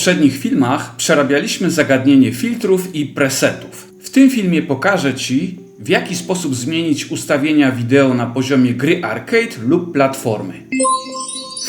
poprzednich filmach przerabialiśmy zagadnienie filtrów i presetów. W tym filmie pokażę Ci, w jaki sposób zmienić ustawienia wideo na poziomie gry arcade lub platformy.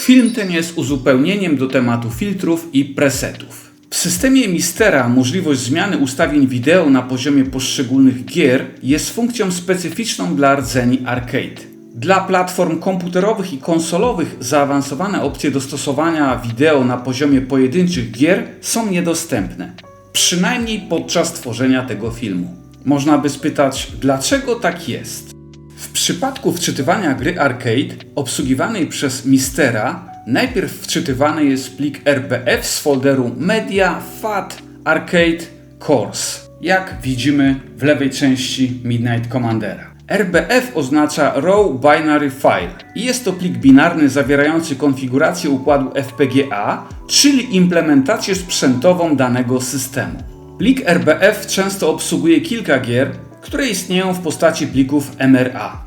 Film ten jest uzupełnieniem do tematu filtrów i presetów. W systemie Mistera możliwość zmiany ustawień wideo na poziomie poszczególnych gier jest funkcją specyficzną dla rdzeni arcade. Dla platform komputerowych i konsolowych zaawansowane opcje dostosowania wideo na poziomie pojedynczych gier są niedostępne. Przynajmniej podczas tworzenia tego filmu. Można by spytać, dlaczego tak jest? W przypadku wczytywania gry arcade obsługiwanej przez Mistera najpierw wczytywany jest plik RPF z folderu Media FAT Arcade Course, jak widzimy w lewej części Midnight Commandera. RBF oznacza Raw Binary File i jest to plik binarny zawierający konfigurację układu FPGA, czyli implementację sprzętową danego systemu. Plik RBF często obsługuje kilka gier, które istnieją w postaci plików MRA.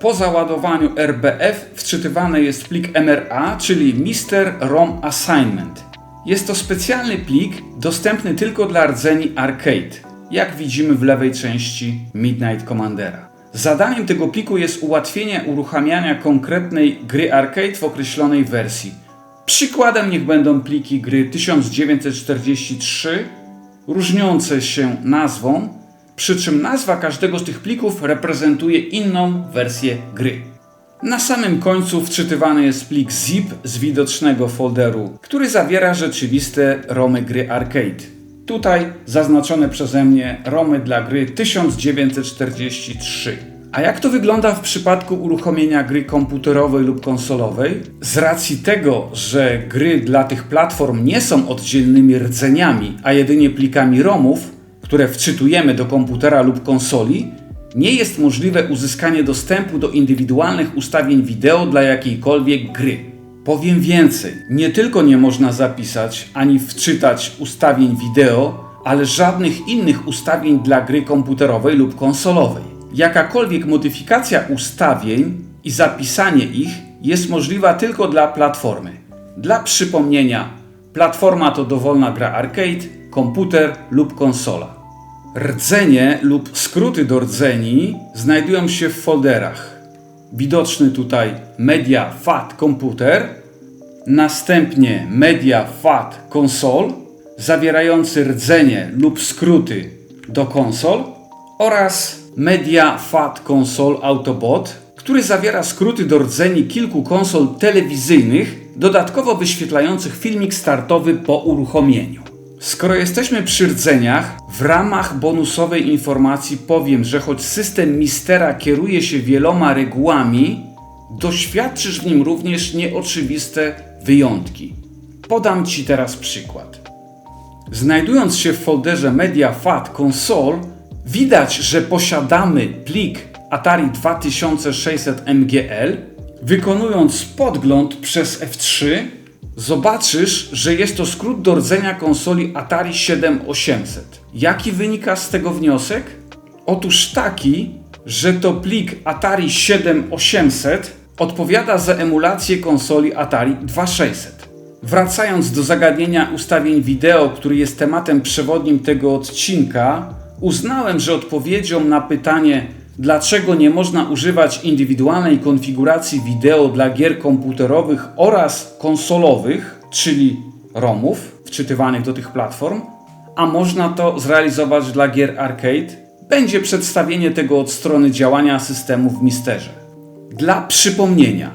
Po załadowaniu RBF wczytywany jest plik MRA, czyli Mister ROM Assignment. Jest to specjalny plik dostępny tylko dla rdzeni arcade, jak widzimy w lewej części Midnight Commandera. Zadaniem tego pliku jest ułatwienie uruchamiania konkretnej gry arcade w określonej wersji. Przykładem niech będą pliki gry 1943, różniące się nazwą, przy czym nazwa każdego z tych plików reprezentuje inną wersję gry. Na samym końcu wczytywany jest plik zip z widocznego folderu, który zawiera rzeczywiste romy gry arcade. Tutaj zaznaczone przeze mnie romy dla gry 1943. A jak to wygląda w przypadku uruchomienia gry komputerowej lub konsolowej? Z racji tego, że gry dla tych platform nie są oddzielnymi rdzeniami, a jedynie plikami ROMów, które wczytujemy do komputera lub konsoli, nie jest możliwe uzyskanie dostępu do indywidualnych ustawień wideo dla jakiejkolwiek gry. Powiem więcej, nie tylko nie można zapisać ani wczytać ustawień wideo, ale żadnych innych ustawień dla gry komputerowej lub konsolowej. Jakakolwiek modyfikacja ustawień i zapisanie ich jest możliwa tylko dla platformy. Dla przypomnienia, platforma to dowolna gra arcade, komputer lub konsola. Rdzenie lub skróty do rdzeni znajdują się w folderach. Widoczny tutaj Media FAT Komputer, następnie Media FAT Console, zawierający rdzenie lub skróty do konsol oraz Media FAT Console Autobot, który zawiera skróty do rdzeni kilku konsol telewizyjnych, dodatkowo wyświetlających filmik startowy po uruchomieniu. Skoro jesteśmy przy rdzeniach, w ramach bonusowej informacji powiem, że choć system Mistera kieruje się wieloma regułami, doświadczysz w nim również nieoczywiste wyjątki. Podam Ci teraz przykład. Znajdując się w folderze Media FAT Console, widać, że posiadamy plik Atari 2600 MGL. Wykonując podgląd przez F3, zobaczysz, że jest to skrót do rdzenia konsoli Atari 7800. Jaki wynika z tego wniosek? Otóż taki, że to plik Atari 7800 odpowiada za emulację konsoli Atari 2600. Wracając do zagadnienia ustawień wideo, który jest tematem przewodnim tego odcinka, uznałem, że odpowiedzią na pytanie, dlaczego nie można używać indywidualnej konfiguracji wideo dla gier komputerowych oraz konsolowych, czyli ROMów wczytywanych do tych platform, a można to zrealizować dla gier arcade, będzie przedstawienie tego od strony działania systemu w Misterze. Dla przypomnienia,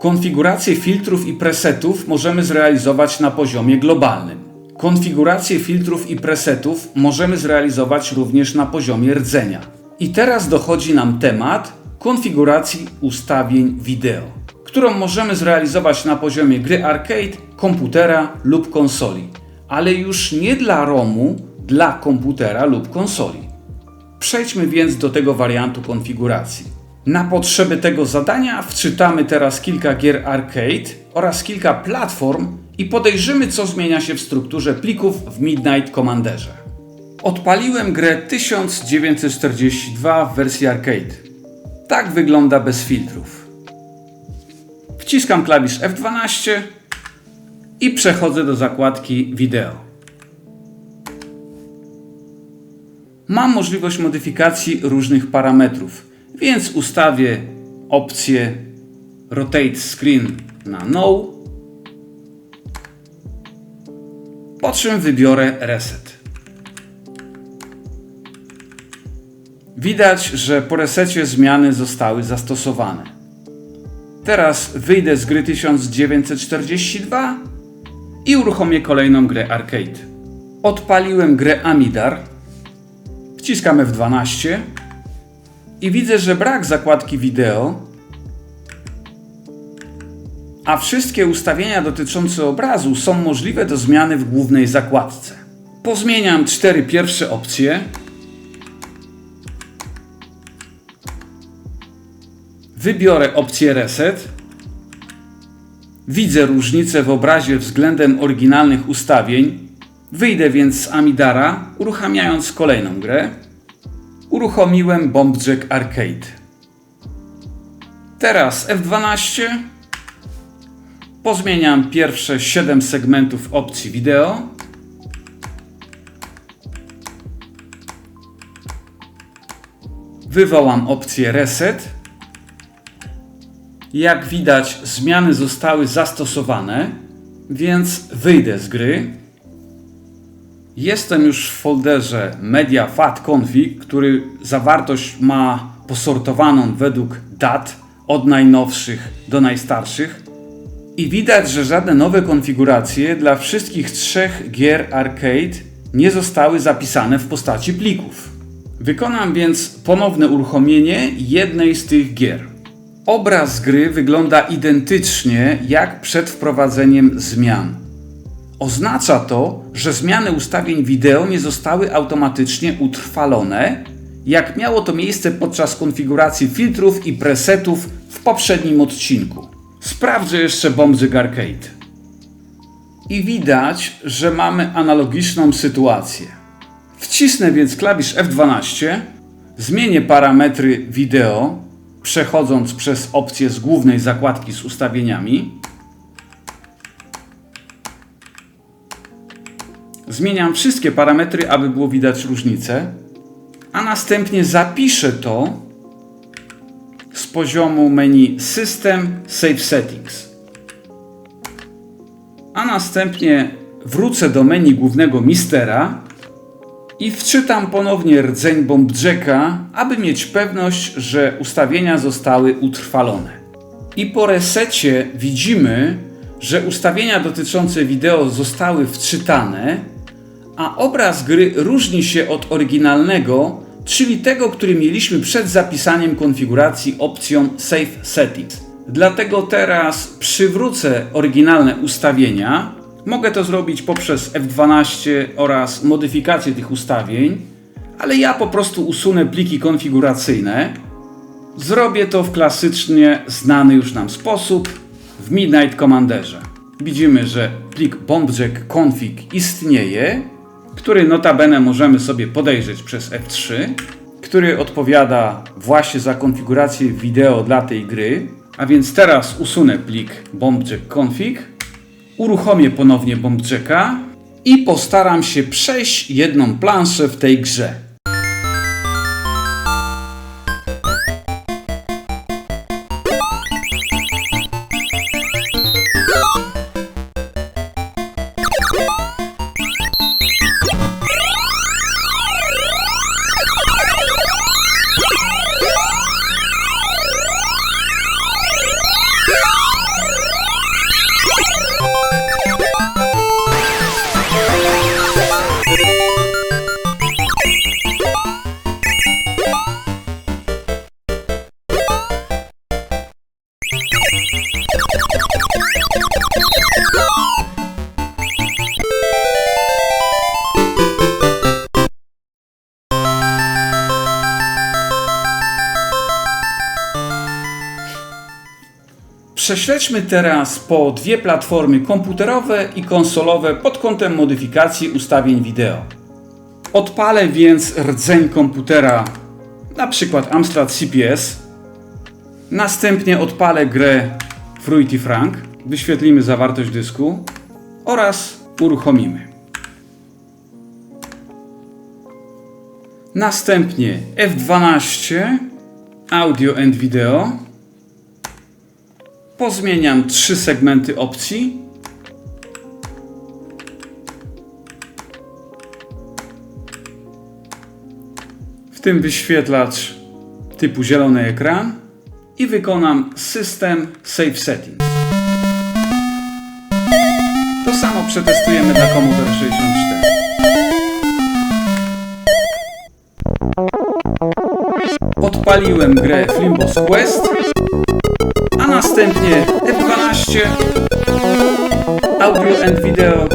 konfigurację filtrów i presetów możemy zrealizować na poziomie globalnym. Konfigurację filtrów i presetów możemy zrealizować również na poziomie rdzenia. I teraz dochodzi nam temat konfiguracji ustawień wideo, którą możemy zrealizować na poziomie gry arcade, komputera lub konsoli, ale już nie dla ROMu, dla komputera lub konsoli. Przejdźmy więc do tego wariantu konfiguracji. Na potrzeby tego zadania wczytamy teraz kilka gier arcade oraz kilka platform i podejrzymy, co zmienia się w strukturze plików w Midnight Commanderze. Odpaliłem grę 1942 w wersji arcade. Tak wygląda bez filtrów. Wciskam klawisz F12 i przechodzę do zakładki wideo. Mam możliwość modyfikacji różnych parametrów, więc ustawię opcję Rotate Screen na No, po czym wybiorę Reset. Widać, że po resecie zmiany zostały zastosowane. Teraz wyjdę z gry 1942 i uruchomię kolejną grę arcade. Odpaliłem grę Amidar, wciskam F12 i widzę, że brak zakładki wideo, a wszystkie ustawienia dotyczące obrazu są możliwe do zmiany w głównej zakładce. Pozmieniam cztery pierwsze opcje. Wybiorę opcję Reset. Widzę różnicę w obrazie względem oryginalnych ustawień. Wyjdę więc z Amidara, uruchamiając kolejną grę. Uruchomiłem Bombjack Arcade. Teraz F12. Pozmieniam pierwsze 7 segmentów opcji wideo. Wywołam opcję Reset. Jak widać, zmiany zostały zastosowane, więc wyjdę z gry. Jestem już w folderze Media Fat Config, który zawartość ma posortowaną według dat od najnowszych do najstarszych. I widać, że żadne nowe konfiguracje dla wszystkich trzech gier arcade nie zostały zapisane w postaci plików. Wykonam więc ponowne uruchomienie jednej z tych gier. Obraz gry wygląda identycznie jak przed wprowadzeniem zmian. Oznacza to, że zmiany ustawień wideo nie zostały automatycznie utrwalone, jak miało to miejsce podczas konfiguracji filtrów i presetów w poprzednim odcinku. Sprawdzę jeszcze Bombzyg Arcade. I widać, że mamy analogiczną sytuację. Wcisnę więc klawisz F12, zmienię parametry wideo, przechodząc przez opcję z głównej zakładki z ustawieniami. Zmieniam wszystkie parametry, aby było widać różnicę, a następnie zapiszę to z poziomu menu System Save Settings. A następnie wrócę do menu głównego Mistera i wczytam ponownie rdzeń Bombjacka, aby mieć pewność, że ustawienia zostały utrwalone. I po resecie widzimy, że ustawienia dotyczące wideo zostały wczytane, a obraz gry różni się od oryginalnego, czyli tego, który mieliśmy przed zapisaniem konfiguracji opcją Save Settings. Dlatego teraz przywrócę oryginalne ustawienia. Mogę to zrobić poprzez F12 oraz modyfikację tych ustawień, ale ja po prostu usunę pliki konfiguracyjne. Zrobię to w klasycznie znany już nam sposób w Midnight Commanderze. Widzimy, że plik bombjack config istnieje, który notabene możemy sobie podejrzeć przez F3, który odpowiada właśnie za konfigurację wideo dla tej gry. A więc teraz usunę plik bombjack config, uruchomię ponownie bombjacka i postaram się przejść jedną planszę w tej grze. Prześledźmy teraz po dwie platformy komputerowe i konsolowe pod kątem modyfikacji ustawień wideo. Odpalę więc rdzeń komputera, na przykład Amstrad CPS. Następnie odpalę grę Fruity Frank. Wyświetlimy zawartość dysku. oraz uruchomimy. Następnie F12 Audio and Video. Pozmieniam trzy segmenty opcji. W tym wyświetlacz typu zielony ekran i wykonam System Save Settings. To samo przetestujemy dla Commodore 64. Odpaliłem grę Flimbos Quest, następnie F12, Audio and Video.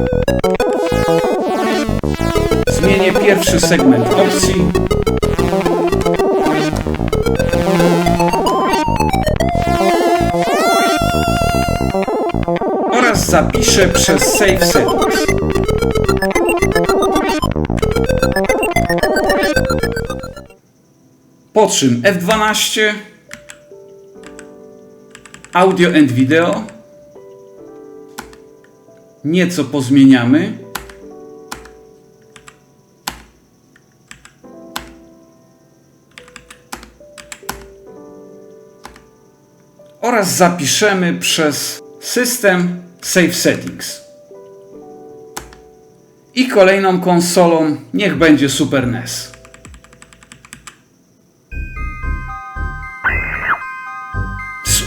Zmienię pierwszy segment opcji. Oraz zapiszę przez Save Settings. Po czym F12, Audio and Video, nieco pozmieniamy. Oraz zapiszemy przez System Save Settings. I kolejną konsolą niech będzie Super NES.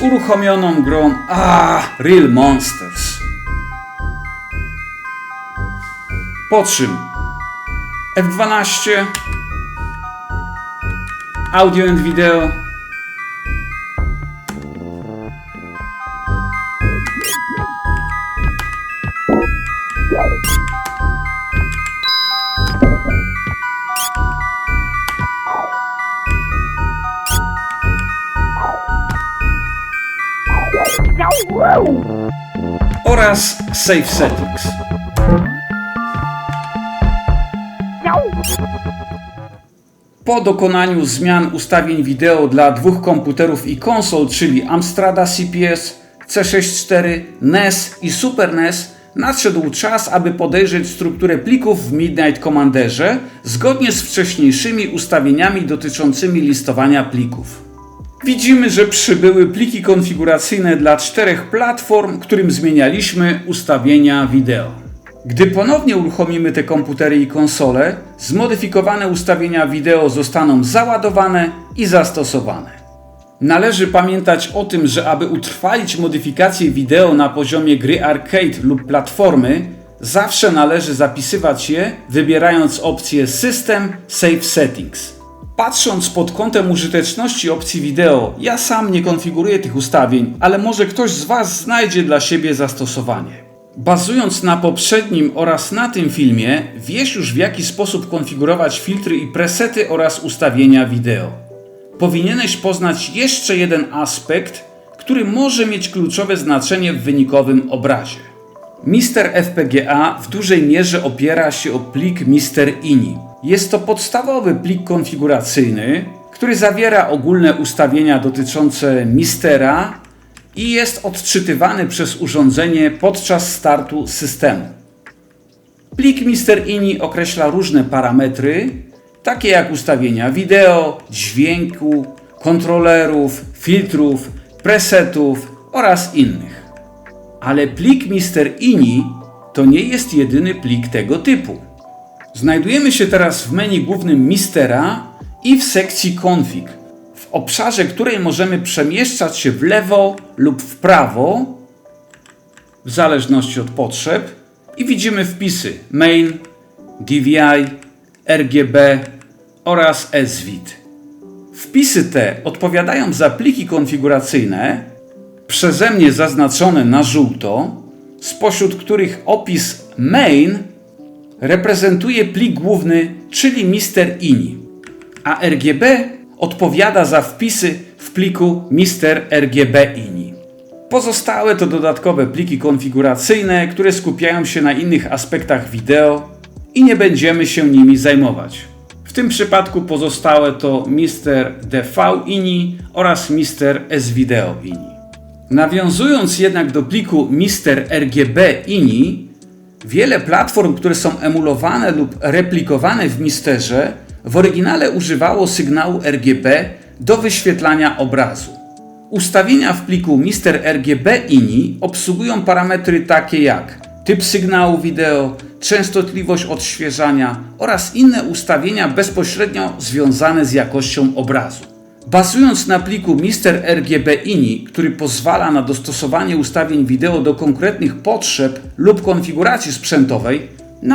Uruchomioną grą A Real Monsters. Po czym? F12 Audio and Video oraz Save Settings. Po dokonaniu zmian ustawień wideo dla dwóch komputerów i konsol, czyli Amstrada CPS, C64, NES i Super NES, nadszedł czas, aby podejrzeć strukturę plików w Midnight Commanderze zgodnie z wcześniejszymi ustawieniami dotyczącymi listowania plików. Widzimy, że przybyły pliki konfiguracyjne dla czterech platform, którym zmienialiśmy ustawienia wideo. Gdy ponownie uruchomimy te komputery i konsole, zmodyfikowane ustawienia wideo zostaną załadowane i zastosowane. Należy pamiętać o tym, że aby utrwalić modyfikacje wideo na poziomie gry arcade lub platformy, zawsze należy zapisywać je, wybierając opcję System Save Settings. Patrząc pod kątem użyteczności opcji wideo, ja sam nie konfiguruję tych ustawień, ale może ktoś z Was znajdzie dla siebie zastosowanie. Bazując na poprzednim oraz na tym filmie, wiesz już w jaki sposób konfigurować filtry i presety oraz ustawienia wideo. Powinieneś poznać jeszcze jeden aspekt, który może mieć kluczowe znaczenie w wynikowym obrazie. Mister FPGA w dużej mierze opiera się o plik Mister INI. Jest to podstawowy plik konfiguracyjny, który zawiera ogólne ustawienia dotyczące mistera i jest odczytywany przez urządzenie podczas startu systemu. Plik Mister INI określa różne parametry, takie jak ustawienia wideo, dźwięku, kontrolerów, filtrów, presetów oraz innych. Ale plik Mister INI to nie jest jedyny plik tego typu. Znajdujemy się teraz w menu głównym Mistera i w sekcji Config, w obszarze której możemy przemieszczać się w lewo lub w prawo, w zależności od potrzeb, i widzimy wpisy main, DVI, RGB oraz SVID. Wpisy te odpowiadają za pliki konfiguracyjne, przeze mnie zaznaczone na żółto, spośród których opis main reprezentuje plik główny, czyli Mister INI, a RGB odpowiada za wpisy w pliku Mister RGB INI. Pozostałe to dodatkowe pliki konfiguracyjne, które skupiają się na innych aspektach wideo i nie będziemy się nimi zajmować. W tym przypadku pozostałe to Mister DV INI oraz Mister S-Video INI. Nawiązując jednak do pliku Mister RGB INI, Wiele platform, które są emulowane lub replikowane w Misterze, w oryginale używało sygnału RGB do wyświetlania obrazu. Ustawienia w pliku Mister RGB INI obsługują parametry takie jak typ sygnału wideo, częstotliwość odświeżania oraz inne ustawienia bezpośrednio związane z jakością obrazu. Bazując na pliku Mister RGB INI, który pozwala na dostosowanie ustawień wideo do konkretnych potrzeb lub konfiguracji sprzętowej,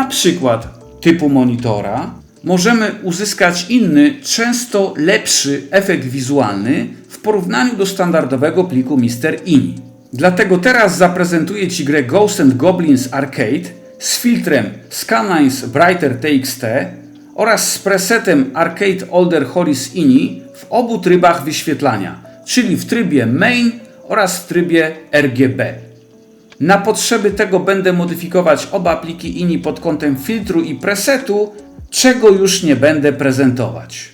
przykład typu monitora, możemy uzyskać inny, często lepszy efekt wizualny w porównaniu do standardowego pliku Mister INI. Dlatego teraz zaprezentuję Ci grę Ghost and Goblins Arcade z filtrem Scanlines Brighter TXT oraz z presetem Arcade Older Horis INI w obu trybach wyświetlania, czyli w trybie Main oraz w trybie RGB. Na potrzeby tego będę modyfikować oba pliki INI pod kątem filtru i presetu, czego już nie będę prezentować.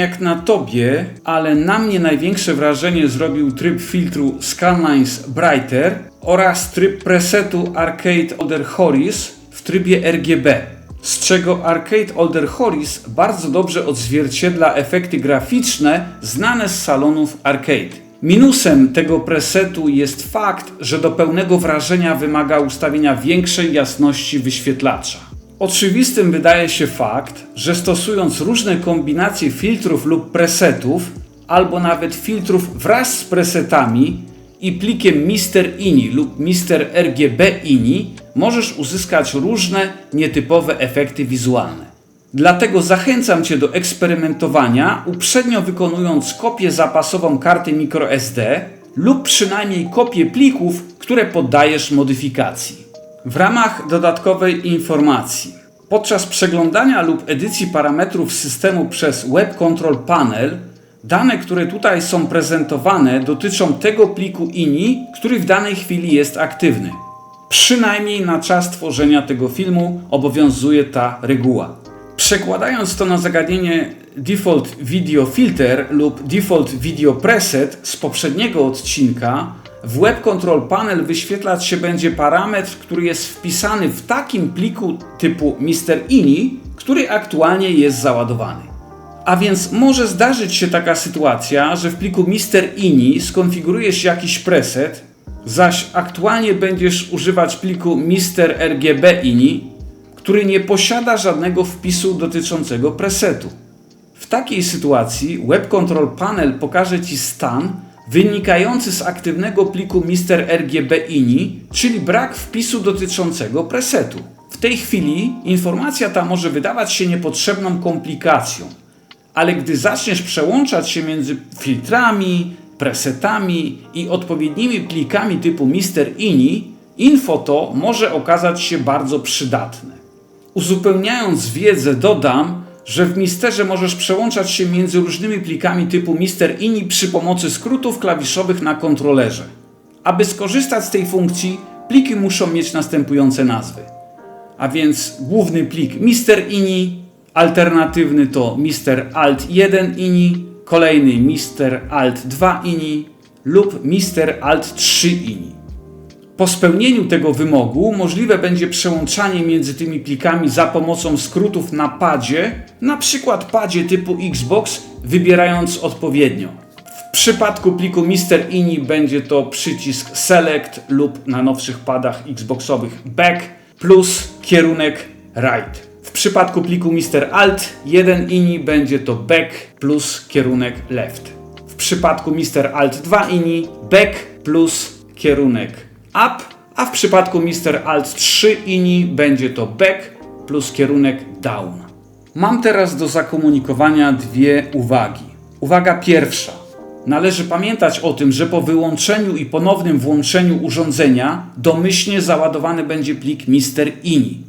Jak na tobie, ale na mnie największe wrażenie zrobił tryb filtru Scanlines Brighter oraz tryb presetu Arcade Older Horis w trybie RGB, z czego Arcade Older Horis bardzo dobrze odzwierciedla efekty graficzne znane z salonów arcade. Minusem tego presetu jest fakt, że do pełnego wrażenia wymaga ustawienia większej jasności wyświetlacza. Oczywistym wydaje się fakt, że stosując różne kombinacje filtrów lub presetów, albo nawet filtrów wraz z presetami i plikiem Mister INI lub Mister RGB INI, możesz uzyskać różne nietypowe efekty wizualne. Dlatego zachęcam Cię do eksperymentowania, uprzednio wykonując kopię zapasową karty microSD lub przynajmniej kopię plików, które poddajesz modyfikacji. W ramach dodatkowej informacji. Podczas przeglądania lub edycji parametrów systemu przez Web Control Panel, dane, które tutaj są prezentowane, dotyczą tego pliku INI, który w danej chwili jest aktywny. Przynajmniej na czas tworzenia tego filmu obowiązuje ta reguła. Przekładając to na zagadnienie Default Video Filter lub Default Video Preset z poprzedniego odcinka, w Web Control Panel wyświetlać się będzie parametr, który jest wpisany w takim pliku typu Mr.ini, który aktualnie jest załadowany. A więc może zdarzyć się taka sytuacja, że w pliku Mr.ini skonfigurujesz jakiś preset, zaś aktualnie będziesz używać pliku Mr.rgb.ini, który nie posiada żadnego wpisu dotyczącego presetu. W takiej sytuacji Web Control Panel pokaże Ci stan, wynikający z aktywnego pliku Mister RGB INI, czyli brak wpisu dotyczącego presetu. W tej chwili informacja ta może wydawać się niepotrzebną komplikacją, ale gdy zaczniesz przełączać się między filtrami, presetami i odpowiednimi plikami typu Mister INI, info to może okazać się bardzo przydatne. Uzupełniając wiedzę dodam, że w Misterze możesz przełączać się między różnymi plikami typu Mister INI przy pomocy skrótów klawiszowych na kontrolerze. Aby skorzystać z tej funkcji, pliki muszą mieć następujące nazwy. A więc główny plik Mr.ini, alternatywny to Mr. Alt 1 ini, kolejny Mr. Alt 2 ini lub Mr. Alt 3 ini. Po spełnieniu tego wymogu możliwe będzie przełączanie między tymi plikami za pomocą skrótów na padzie, na przykład padzie typu Xbox, wybierając odpowiednio. W przypadku pliku Mr. INI będzie to przycisk Select lub na nowszych padach Xboxowych Back plus kierunek Right. W przypadku pliku Mr. Alt 1 INI będzie to Back plus kierunek Left. W przypadku Mr. Alt 2 INI Back plus kierunek Up, a w przypadku Mr. Alt 3 INI będzie to Back plus kierunek Down. Mam teraz do zakomunikowania dwie uwagi. Uwaga pierwsza. Należy pamiętać o tym, że po wyłączeniu i ponownym włączeniu urządzenia domyślnie załadowany będzie plik Mr. INI.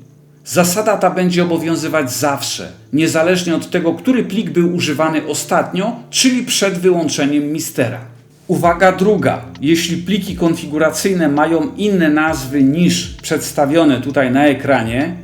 Zasada ta będzie obowiązywać zawsze, niezależnie od tego, który plik był używany ostatnio, czyli przed wyłączeniem mistera. Uwaga druga. Jeśli pliki konfiguracyjne mają inne nazwy niż przedstawione tutaj na ekranie,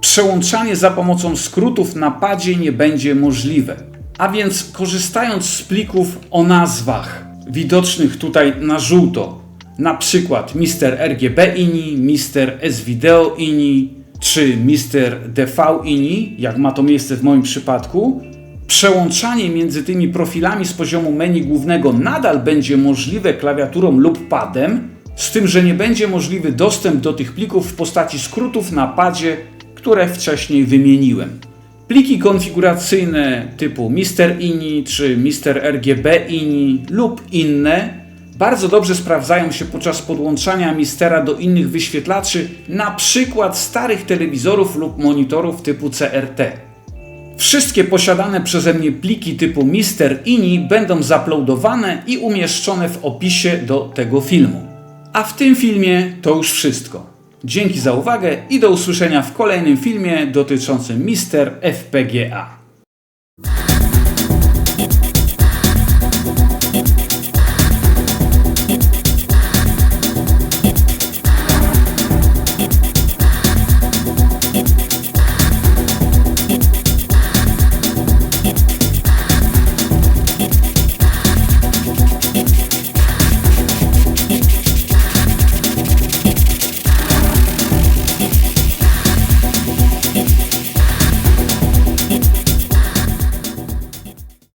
przełączanie za pomocą skrótów na padzie nie będzie możliwe. A więc korzystając z plików o nazwach widocznych tutaj na żółto, na przykład Mr. RGB INI, Mr. S-Video INI czy Mr. DV INI, jak ma to miejsce w moim przypadku, przełączanie między tymi profilami z poziomu menu głównego nadal będzie możliwe klawiaturą lub padem, z tym, że nie będzie możliwy dostęp do tych plików w postaci skrótów na padzie, które wcześniej wymieniłem. Pliki konfiguracyjne typu Mr. INI czy Mr. RGB INI lub inne bardzo dobrze sprawdzają się podczas podłączania Mistera do innych wyświetlaczy, na przykład starych telewizorów lub monitorów typu CRT. Wszystkie posiadane przeze mnie pliki typu Mr. INI będą zaploadowane i umieszczone w opisie do tego filmu. A w tym filmie to już wszystko. Dzięki za uwagę i do usłyszenia w kolejnym filmie dotyczącym Mister FPGA.